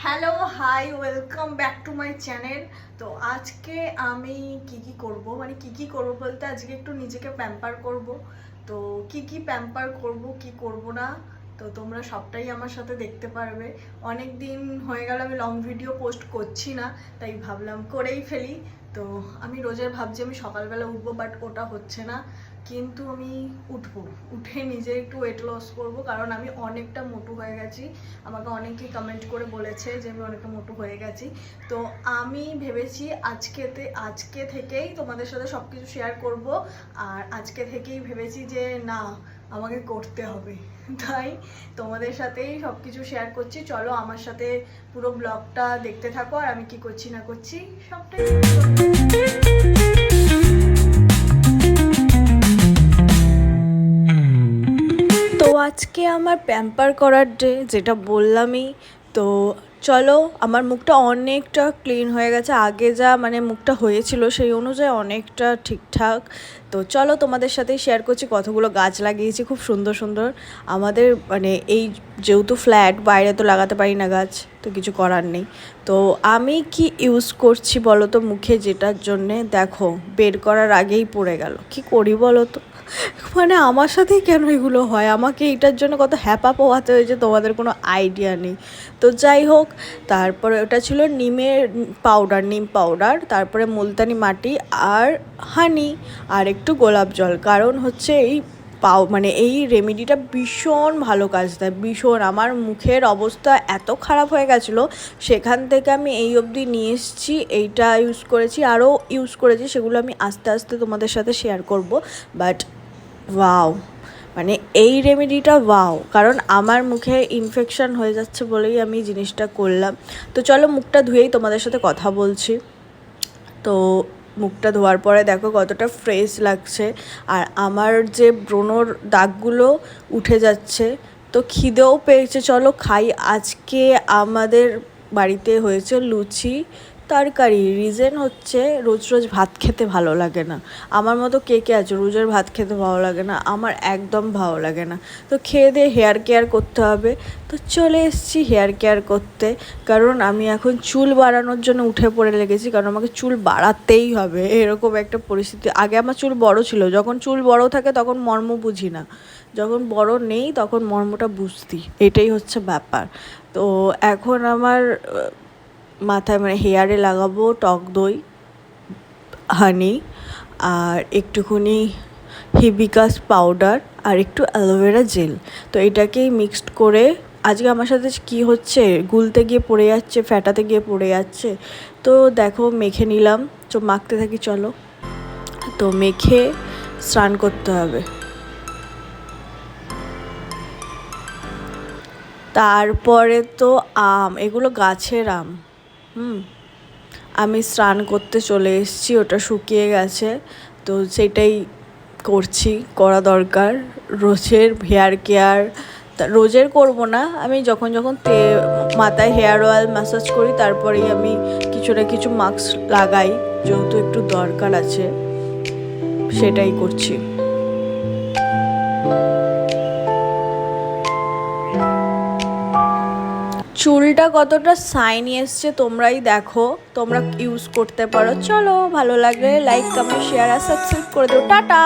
Hello hi welcome back to my channel তো আজকে আমি কি কি করব? মানে কি কি করব বলতে আজকে একটু নিজেকে প্যাম্পার করব। তো কি কি প্যাম্পার করব, কি করব না? তো তোমরা সবটাই আমার সাথে দেখতে পারবে। অনেক দিন হয়ে গেল, আমি লং ভিডিও পোস্ট করছি না, তাই ভাবলাম করেই ফেলি। তো আমি রোজের ভাবছি আমি সকালবেলা উঠবো বাট ওটা হচ্ছে না। কিন্তু আমি উঠবো, উঠে নিজে একটু ওয়েট লস করব, কারণ আমি অনেকটা মোটু হয়ে গেছি। আমাকে অনেকেই কমেন্ট করে বলেছে যে আমি অনেকটা মোটু হয়ে গেছি। তো আমি ভেবেছি আজকেতে, আজকে থেকেই তোমাদের সাথে সব কিছু শেয়ার করব। আর আজকে থেকেই ভেবেছি যে না আমাকে করতে হবে। তাই তোমাদের সাথেই সব কিছু শেয়ার করছি। চলো আমার সাথে পুরো ব্লগটা দেখতে থাকো আর আমি কি করছি না করছি, সবটাই তো আজকে আমার প্যাম্পার করার ডে যেটা বললামই তো চলো, আমার মুখটা অনেকটা ক্লিন হয়ে গেছে। আগে যা মানে মুখটা হয়েছিল সেই অনুযায়ী অনেকটা ঠিকঠাক। তো চলো, তোমাদের সাথে শেয়ার করছি কতগুলো গাছ লাগিয়েছি, খুব সুন্দর সুন্দর। আমাদের মানে এই যেহেতু ফ্ল্যাট বাইরে তো লাগাতে পারি না গাছ, তো কিছু করার নেই। তো আমি কি ইউজ করছি বলো তো মুখে যেটার জন্যে? দেখো, বের করার আগেই পড়ে গেল। কি করি বলো তো? মানে আমার সাথেই কেন এগুলো হয়? আমাকে এটার জন্য কত হ্যাপা পোহাতে হয়েছে তোমাদের কোনো আইডিয়া নেই। তো যাই হোক, তারপরে ওটা ছিল নিমের পাউডার নিম পাউডার তারপরে মুলতানি মাটি আর হানি আর একটু গোলাপ জল। কারণ হচ্ছে এই পাও মানে এই রেমেডিটা ভীষণ ভালো কাজ দেয়, ভীষণ। আমার মুখের অবস্থা এত খারাপ হয়ে গেছিল, সেখান থেকে আমি এই অবধি নিয়ে এসেছি। এইটা ইউজ করেছি, আরও ইউজ করেছি, সেগুলো আমি আস্তে আস্তে তোমাদের সাথে শেয়ার করব। বাট ওয়াও মানে এই রেমেডিটা ওয়াও কারণ আমার মুখে ইনফেকশন হয়ে যাচ্ছে বলেই আমি জিনিসটা করলাম। তো চলো মুখটা ধুয়েই তোমাদের সাথে কথা বলছি। তো মুখটা ধোয়ার পরে দেখো কতটা ফ্রেশ লাগছে। আর আমার যে ব্রণর দাগগুলো উঠে যাচ্ছে, তো খিদেও পেয়েছে। চলো খাই। আজকে আমাদের বাড়িতে হয়েছে লুচি। তরকারি রিজন হচ্ছে রোজ রোজ ভাত খেতে ভালো লাগে না। আমার মতো কে কে আছে রোজের ভাত খেতে ভালো লাগে না, আমার একদম ভালো লাগে না। তো খেয়ে দিয়ে হেয়ার কেয়ার করতে হবে। তো চলে এসেছি হেয়ার কেয়ার করতে, কারণ আমি এখন চুল বাড়ানোর জন্য উঠে পড়ে লেগেছি, কারণ আমাকে চুল বাড়াতেই হবে, এরকম একটা পরিস্থিতি। আগে আমার চুল বড় ছিল, যখন চুল বড় থাকে তখন মর্ম বুঝি না। যখন বড় নেই তখন মর্মটা বুঝতি, এটাই হচ্ছে ব্যাপার। তো এখন আমার মাথায় মানে হেয়ারে লাগাবো টক দই হানি আর একটুখানি হিবিকাস পাউডার আর একটু অ্যালোভেরা জেল তো এটাকেই মিক্সড করে, আজকে আমার সাথে কি হচ্ছে? গুলতে গিয়ে পড়ে যাচ্ছে, ফ্যাটাতে গিয়ে পড়ে যাচ্ছে। তো দেখো, মেখে নিলাম। তো মাখতে থাকি, চলো। তো মেখে স্নান করতে হবে। তারপরে তো আম, এগুলো গাছের আম। আমি স্নান করতে চলে এসেছি, ওটা শুকিয়ে গেছে। তো সেটাই করছি, করা দরকার। রোজের হেয়ার কেয়ার রোজের করব না। আমি যখন যখন তে, মাথায় হেয়ার অয়েল ম্যাসাজ করি, তারপরেই আমি কিছু না কিছু মাস্ক লাগাই, যেহেতু একটু দরকার আছে। সেটাই করছি। চুলটা কতটা সাইনি এসছে তোমরাই দেখো। তোমরা ইউজ করতে পারো। চলো, ভালো লাগলে লাইক কমেন্ট শেয়ার আর সাবস্ক্রাইব করে দেবো টাটা!